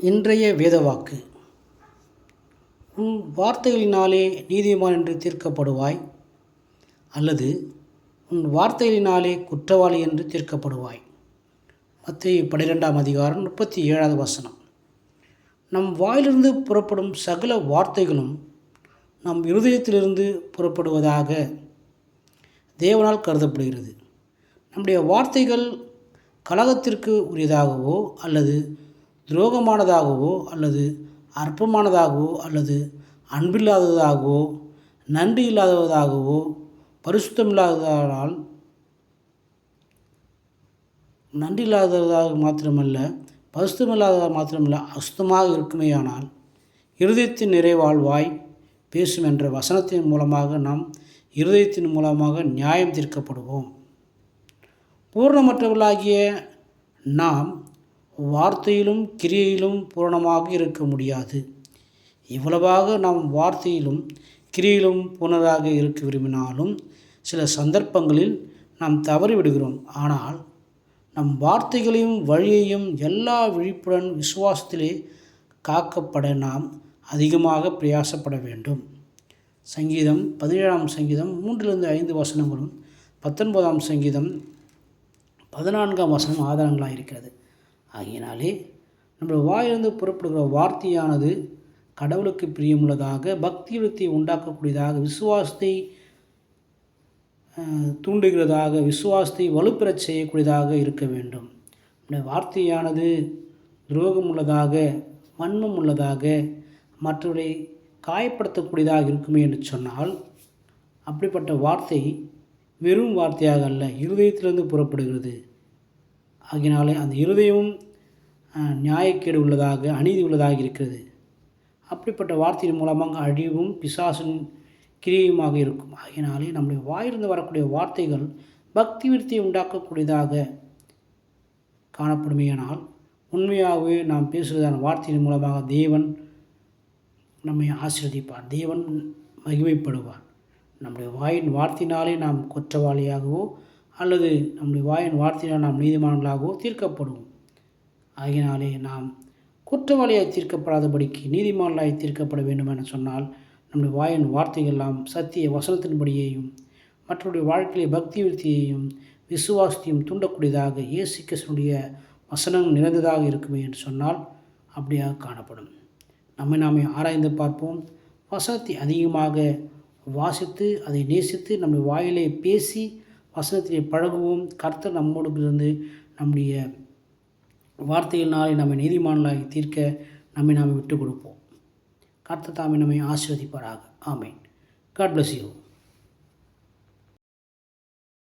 இன்றைய வேதவாக்கு. உன் வார்த்தைகளினாலே நீதிமான் என்று தீர்க்கப்படுவாய் அல்லது உன் வார்த்தைகளினாலே குற்றவாளி என்று தீர்க்கப்படுவாய். மத்திய பன்னிரெண்டாம் அதிகாரம் முப்பத்தி ஏழாவது வசனம். நம் வாயிலிருந்து புறப்படும் சகல வார்த்தைகளும் நம் இருதயத்திலிருந்து புறப்படுவதாக தேவனால் கருதப்படுகிறது. நம்முடைய வார்த்தைகள் கழகத்திற்கு உரியதாகவோ அல்லது துரோகமானதாகவோ அல்லது அற்பமானதாகவோ அல்லது அன்பில்லாததாகவோ நன்றி இல்லாததாகவோ பரிசுத்தமில்லாததால் நன்றி இல்லாததாக மாத்திரமல்ல பரிசுத்தமில்லாததாக மாத்திரமல்ல அசுத்தமாக இருக்குமேயானால் இருதயத்தின் நிறைவால் வாய் பேசும் என்ற வசனத்தின் மூலமாக நாம் இருதயத்தின் மூலமாக நியாயம் தீர்க்கப்படுவோம். பூர்ணமற்றவர்களாகிய நாம் வார்த்தையிலும் கிரியையிலும் பூரணமாக இருக்க முடியாது. இவ்வளவாக நாம் வார்த்தையிலும் கிரியிலும் பூர்ணராக இருக்க விரும்பினாலும் சில சந்தர்ப்பங்களில் நாம் தவறிவிடுகிறோம். ஆனால் நம் வார்த்தைகளையும் வழியையும் எல்லா விழிப்புடன் விசுவாசத்திலே காக்கப்பட நாம் அதிகமாக பிரயாசப்பட வேண்டும். சங்கீதம் பதினேழாம் சங்கீதம் மூன்றிலிருந்து ஐந்து வசனங்களும் பத்தொன்பதாம் சங்கீதம் பதினான்காம் வசனம் ஆதாரங்களாக இருக்கிறது ஆகையினாலே நம்முடைய வாயிலிருந்து புறப்படுகிற வார்த்தையானது கடவுளுக்கு பிரியமுள்ளதாக பக்தி விருத்தி உண்டாக்கக்கூடியதாக விசுவாசத்தை தூண்டுகிறதாக விசுவாசத்தை வலுப்பெறச் செய்யக்கூடியதாக இருக்க வேண்டும். நம்முடைய வார்த்தையானது துரோகம் உள்ளதாக வன்மம் உள்ளதாக மற்றவரை காயப்படுத்தக்கூடியதாக இருக்குமே என்று சொன்னால் அப்படிப்பட்ட வார்த்தை வெறும் வார்த்தையாக அல்ல இருதயத்திலிருந்து புறப்படுகிறது. ஆகினாலே அந்த இருதயமும் நியாயக்கேடு உள்ளதாக அநீதி உள்ளதாக இருக்கிறது. அப்படிப்பட்ட வார்த்தையின் மூலமாக அழிவும் பிசாசின் கிரியையுமாக இருக்கும். ஆகினாலே நம்முடைய வாயிலிருந்து வரக்கூடிய வார்த்தைகள் பக்தி விருத்தியை உண்டாக்கக்கூடியதாக காணப்படுமையானால் உண்மையாகவே நாம் பேசுவதான வார்த்தையின் மூலமாக தேவன் நம்மை ஆசிர்வதிப்பார். தேவன் மகிமைப்படுவார். நம்முடைய வாயின் வார்த்தையினாலே நாம் குற்றவாளியாகவோ அல்லது நம்முடைய வாயின் வார்த்தையினால் நாம் நீதிமான்களாகவோ தீர்க்கப்படுவோம். ஆகினாலே நாம் குற்றவாளியாக தீர்க்கப்படாதபடிக்கு நீதிமான்களாய் தீர்க்கப்பட வேண்டும் என சொன்னால் நம்முடைய வாயின் வார்த்தைகள்லாம் சத்திய வசனத்தின்படியையும் மற்றவருடைய வாழ்க்கையை பக்தி விருத்தியையும் விசுவாசத்தையும் தூண்டக்கூடியதாக இயேசு கிருஷ்ணனுடைய வசனம் நிறைந்ததாக இருக்குமே என்று சொன்னால் அப்படியாக காணப்படும். நம்மை நாமே ஆராய்ந்து பார்ப்போம். வசனத்தை அதிகமாக வாசித்து அதை நேசித்து நம்முடைய வாயிலே பேசி வசனத்திலே பழகுவோம். கர்த்தர் நம்மோடு இருந்து நம்முடைய வார்த்தையினாலே நம்மை நீதிமான்களாகி தீர்க்க நம்மை நாம் விட்டு கொடுப்போம். கர்த்தர் தாமே நம்மை ஆசீர்வதிப்பாராக. ஆமேன். God bless you